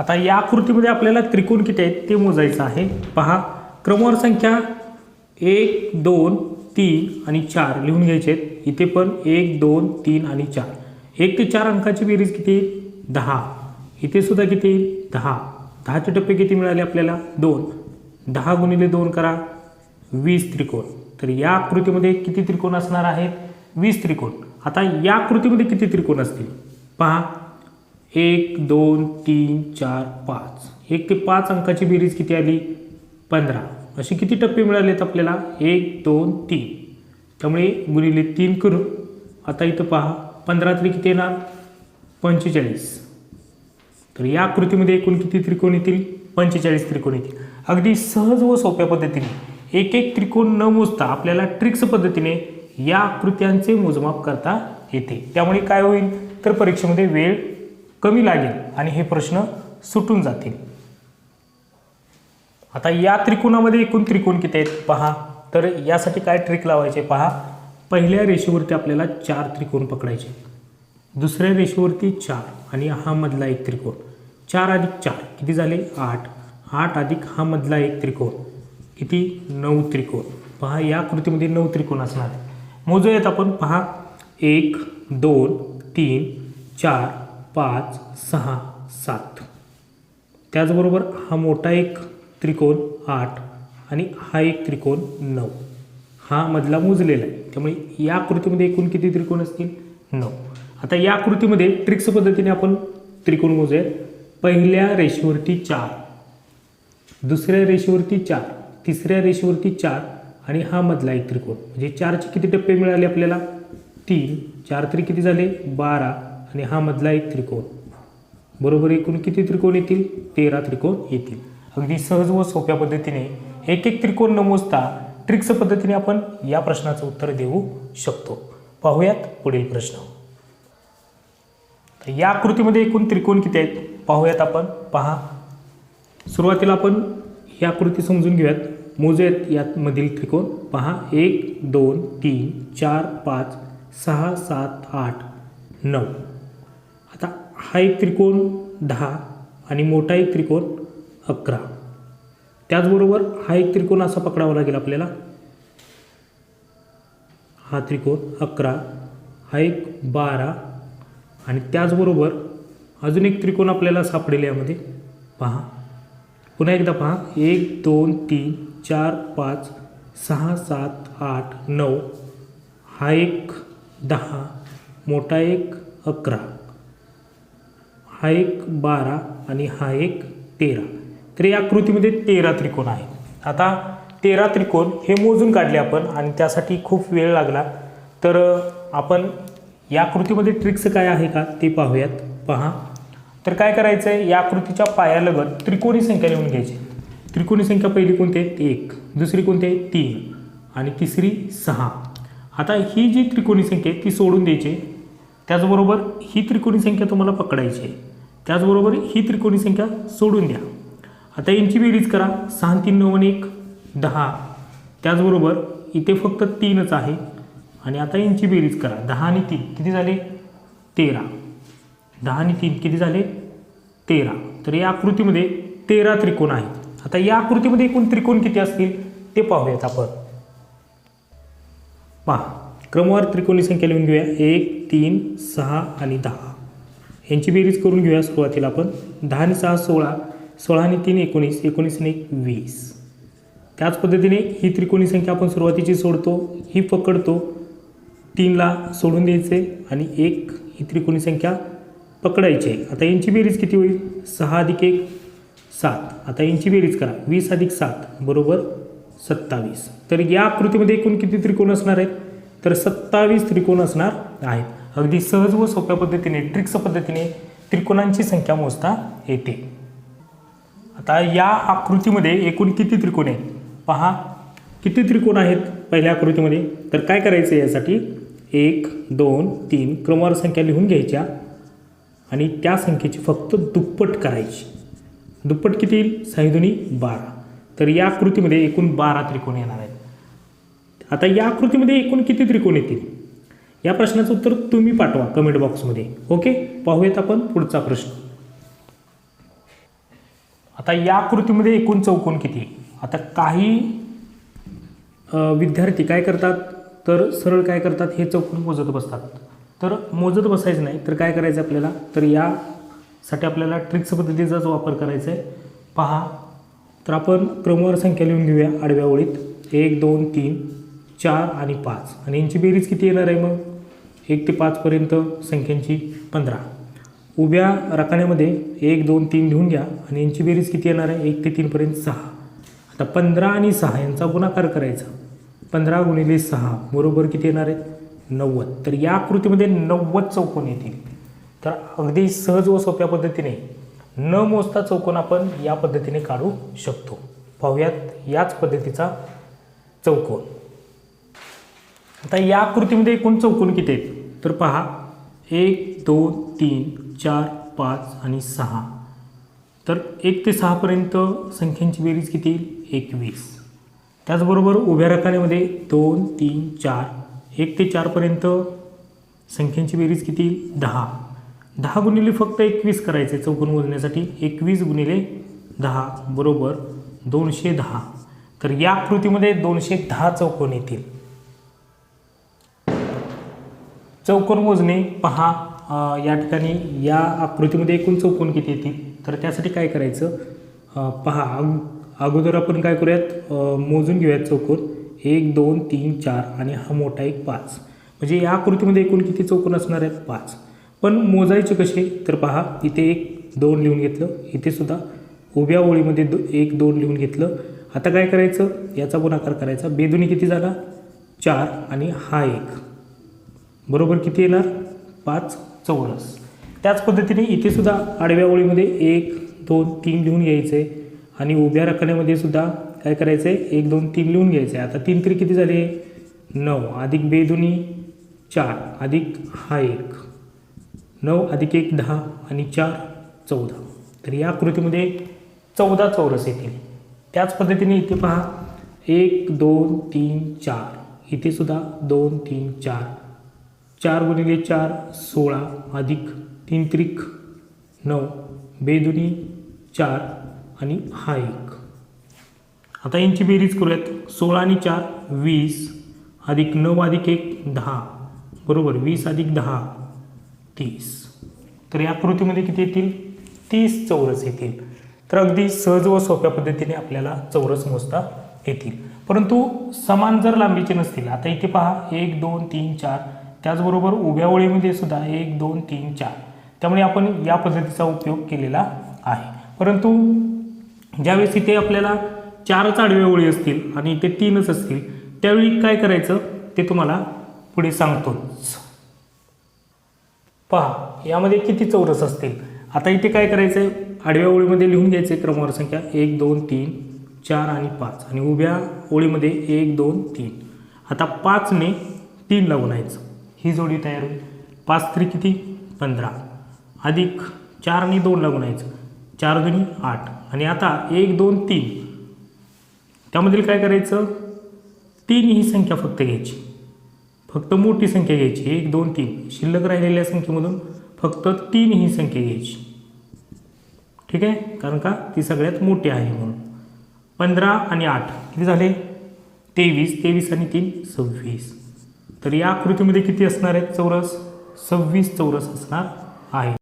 आता या आकृतीमध्ये आपल्याला त्रिकोण किती आहेत ते मोजायचं आहे. पहा क्रमवार संख्या एक दोन तीन आणि चार लिहून घ्यायचे आहेत. इथे पण एक दोन तीन आणि चार. एक ते चार अंकाची बेरीज किती दहा. इथे सुद्धा किती दहा. दहाचे टप्पे किती मिळाले आपल्याला? दोन. दहा गुणिले दोन करा. वीस त्रिकोण. तर या आकृतीमध्ये किती त्रिकोण असणार आहेत? वीस त्रिकोण. आता या आकृतीमध्ये किती त्रिकोण असतील? पहा एक दोन तीन चार पाच. एक ते पाच अंकाची बेरीज किती आली? पंधरा. असे किती टप्पे मिळालेत आपल्याला? एक दोन तीन. त्यामुळे गुणिले तीन करू आता इथं पहा पंधरा तरी किती येणार? पंचेचाळीस. तर या आकृतीमध्ये एकूण किती त्रिकोण येतील? पंचेचाळीस त्रिकोण येतील. अगदी सहज व सोप्या पद्धतीने एक एक त्रिकोण न मोजता आपल्याला ट्रिक्स पद्धतीने या आकृत्यांचे मोजमाप करता येते. त्यामुळे काय होईल? तर परीक्षेमध्ये वेळ कमी लागेल आणि हे प्रश्न सुटून जातील. आता या त्रिकोणामध्ये एकूण त्रिकोण किती आहेत पहा. तर यासाठी काय ट्रिक लावायचे पहा. पहिल्या रेषेवरती आपल्याला चार त्रिकोण पकडायचे दुसऱ्या रेषेवरती चार आणि हा मधला एक त्रिकोण. चार अधिक चार किती झाले? आठ. आठ अधिक हा मधला एक त्रिकोण. किती? नऊ त्रिकोण. पहा या कृतीमध्ये नऊ त्रिकोण असणार मोजूयात आपण. पहा एक दोन तीन चार पाच सहा सात. त्याचबरोबर हा मोठा एक त्रिकोण आठ आणि हा एक त्रिकोण नऊ. हा मधला मोजलेला आहे. त्यामुळे या आकृतीमध्ये एकूण किती त्रिकोण असतील? नऊ. आता या आकृतीमध्ये ट्रिक्स पद्धतीने आपण त्रिकोण मोजूया पहिल्या रेषेवरती चार दुसऱ्या रेषेवरती चार तिसऱ्या रेषेवरती चार आणि हा मधला एक त्रिकोण. म्हणजे चारचे किती टप्पे मिळाले आपल्याला? तीन. चार तरी किती झाले? बारा. आणि हा मधला एक त्रिकोण. बरोबर एकूण किती त्रिकोण येतील? तेरा त्रिकोण येतील. अगदी सहज व सोप्या पद्धतीने एक एक त्रिकोण न मोजता ट्रिक्स पद्धतीने आपण या प्रश्नाचं उत्तर देऊ शकतो. पाहूयात पुढील प्रश्न. या आकृतीमध्ये एकूण त्रिकोण किती आहेत? पाहूयात आपण पहा. सुरुवातीला आपण ही आकृती समजून घेऊयात. मोजूयात यामधील त्रिकोण. पहा एक दोन तीन चार पाच सहा सात आठ नऊ. हा एक त्रिकोण दहा आणि मोठा एक त्रिकोण अकरा. त्याचबरोबर हा एक त्रिकोण असा पकडावा लागेल आपल्याला. हा त्रिकोण अकरा हा एक बारा आणि त्याचबरोबर अजून एक त्रिकोण आपल्याला सापडेल यामध्ये. पहा. पुन्हा एकदा पहा. एक दोन तीन चार पाच सहा सात आठ नऊ. हा एक दहा मोठा एक अकरा. हा एक बारा आणि हा एक तेरा. तर या आकृतीमध्ये तेरा त्रिकोण आहेत. आता तेरा त्रिकोण हे मोजून काढले आपण आणि त्यासाठी खूप वेळ लागला. तर आपण या आकृतीमध्ये ट्रिक्स काय आहे का ते पाहूयात. पहा. तर काय करायचं आहे या आकृतीच्या पायालगत त्रिकोणी संख्या लिहून घ्यायची. त्रिकोणी संख्या पहिली कोणती? आहे एक. दुसरी कोणती? आहे तीन. आणि तिसरी सहा. आता ही जी त्रिकोणी संख्या आहे ती सोडून द्यायची. त्याचबरोबर ही त्रिकोणी संख्या तुम्हाला पकडायची आहे. त्याचबरोबर ही त्रिकोणी संख्या सोडून द्या. आता यांची बेरीज करा. सहा तीन नऊ आणि एक दहा. त्याचबरोबर इथे फक्त तीनच आहे. आणि आता यांची बेरीज करा. दहा आणि तीन. किती झाले? तेरा. दहा आणि तीन किती झाले? तेरा. तर या आकृतीमध्ये तेरा त्रिकोण आहेत. आता या आकृतीमध्ये एकूण त्रिकोण किती असतील? ते पाहूयात आपण. पहा. क्रमवार त्रिकोणी संख्या लिहून घेऊया. एक तीन सहा आणि दहा. यांची बेरीज करून घेऊया. सुरुवातीला आपण दहा आणि सहा सोळा सोळा आणि तीन एकोणीस एकोणीस आणि एक वीस. त्याच पद्धतीने ही त्रिकोणी संख्या आपण सुरुवातीची सोडतो ही पकडतो तीनला सोडून द्यायचे आणि एक ही त्रिकोणी संख्या पकडायची. आहे आता यांची बेरीज किती होईल? सहा अधिक एक सात. आता यांची बेरीज करा. वीस अधिक सात बरोबर सत्तावीस. तर या आकृतीमध्ये एकूण किती त्रिकोण असणार आहेत? तर सत्तावीस त्रिकोण असणार आहेत. अगदी सहज व सोप्या पद्धतीने ट्रिक्स पद्धतीने त्रिकोणांची संख्या मोजता येते. आता या आकृतीमध्ये एकूण किती त्रिकोण आहेत? पहा किती त्रिकोण आहेत पहिल्या आकृतीमध्ये? तर काय करायचं यासाठी? एक दोन तीन क्रमवार संख्या लिहून घ्यायच्या आणि त्या संख्येची फक्त दुप्पट करायची. दुप्पट किती येईल? साहिदुनी बारा. तर या आकृतीमध्ये एकूण बारा त्रिकोण येणार आहेत. आता या आकृतीमध्ये एकूण किती त्रिकोण येतील? या प्रश्नाचं उत्तर तुम्ही पाठवा कमेंट बॉक्समध्ये ओके पाहूयात आपण पुढचा प्रश्न. आता या आकृतीमध्ये एकूण चौकोन किती? आता काही विद्यार्थी काय करतात? तर सरळ काय करतात? हे चौकोन मोजत बसतात. तर मोजत बसायचं नाही तर काय करायचं आपल्याला? तर यासाठी आपल्याला ट्रिक्स पद्धतीचाच वापर करायचा आहे पहा तर आपण क्रमवार संख्या लिहून घेऊया आडव्या ओळीत. एक दोन तीन. चार आणि पाच. आणि यांची बेरीज किती येणार आहे मग? एक ते पाचपर्यंत संख्यांची पंधरा. उभ्या रकान्यामध्ये एक दोन तीन लिहून घ्या आणि यांची बेरीज किती येणार आहे? एक ते तीनपर्यंत सहा. आता पंधरा आणि सहा यांचा गुणाकार करायचा. पंधरा गुणिले सहा बरोबर किती येणार आहेत नव्वद. तर या आकृतीमध्ये नव्वद चौकोन येतील. तर अगदी सहज व सोप्या पद्धतीने न मोजता चौकोन आपण या पद्धतीने काढू शकतो. पाहूयात याच पद्धतीचा चौकोन. आता या आकृतीमध्ये एकूण चौकोन किती आहेत? तर पहा एक दोन तीन चार पाच आणि सहा. तर एक ते सहापर्यंत संख्यांची बेरीज किती? येईल एकवीस. त्याचबरोबर उभ्या रकान्यामध्ये दोन तीन चार एक ते चारपर्यंत संख्यांची बेरीज किती? येईल दहा. दहा गुणिले फक्त एकवीस करायचे चौकोन मोजण्यासाठी. एकवीस गुणिले दहा बरोबर दोनशे दहा. तर या आकृतीमध्ये दोनशे दहा चौकोन येतील. चौकोन मोजणे पहा या ठिकाणी या आकृतीमध्ये एकूण चौकोन किती येतील? तर त्यासाठी काय करायचं? पहा अगोदर आपण काय करूयात? मोजून घेऊयात चौकोन. एक दोन तीन चार आणि हा मोठा एक पाच. म्हणजे या आकृतीमध्ये एकूण किती चौकोन असणार आहेत? पाच. पण मोजायचे कसे? तर पहा इथे एक दोन लिहून घेतलं. इथे सुद्धा उभ्या ओळीमध्ये दो एक दोन लिहून घेतलं. आता काय करायचं? याचा गुणाकार करायचा. बेदुनी किती झाला? चार आणि हा एक. बरोबर किती येणार? पाच चौरस. त्याच पद्धतीने इथे सुद्धा आडव्या ओळीमध्ये एक दोन तीन लिहून घ्यायचं आहे आणि उभ्या रकण्यामध्ये सुद्धा काय करायचं? आहे एक दोन तीन लिहून घ्यायचं. आहे आता तीन तरी किती झाले? नऊ. अधिक बेदोनी चार. अधिक हा एक. नऊ अधिक एक दहा आणि चार चौदा. तर या आकृतीमध्ये चौदा चौरस येतील. त्याच पद्धतीने इथे पहा. एक दोन तीन चार. इथे सुद्धा दोन तीन चार. चार गुणिले चार सोळा अधिक तीन त्रिक नऊ बेदुनी चार आणि हा एक. आता यांची बेरीज करूयात. सोळा आणि चार वीस अधिक नऊ अधिक एक दहा. बरोबर वीस अधिक दहा तीस. तर या कृतीमध्ये किती येतील? तीस चौरस येतील. तर अगदी सहज व सोप्या पद्धतीने आपल्याला चौरस मोजता येतील. परंतु समान जर लांबीचे नसतील आता इथे पहा एक दोन तीन चार त्याचबरोबर उभ्या ओळीमध्ये सुद्धा एक दोन तीन चार. त्यामुळे आपण या पद्धतीचा उपयोग केलेला आहे. परंतु ज्यावेळेस इथे आपल्याला चारच आडव्या ओळी असतील आणि इथे तीनच असतील त्यावेळी काय करायचं ते तुम्हाला पुढे सांगतोच पहा यामध्ये किती चौरस असतील? आता इथे काय करायचं आहे आडव्या ओळीमध्ये लिहून घ्यायचे क्रमवार संख्या. एक दोन तीन चार आणि पाच. आणि उभ्या ओळीमध्ये एक दोन तीन. आता पाचने तीन लावून आयचं ही जोडी तयार होईल. पाच तरी किती? पंधरा. अधिक चार आणि दोनला गुणायचं चार दोन्ही आठ. आणि आता एक दोन तीन. त्यामधील काय करायचं? तीन ही संख्या फक्त घ्यायची. फक्त मोठी संख्या घ्यायची. एक दोन तीन. शिल्लक राहिलेल्या संख्येमधून फक्त तीन ही संख्या घ्यायची. ठीक आहे? कारण का? ती सगळ्यात मोठी आहे म्हणून. पंधरा आणि आठ. किती झाले? तेवीस. तेवीस आणि तीन सव्वीस. तर या आकृतीमध्ये किती असणार आहेत चौरस सव्वीस चौरस असणार आहे.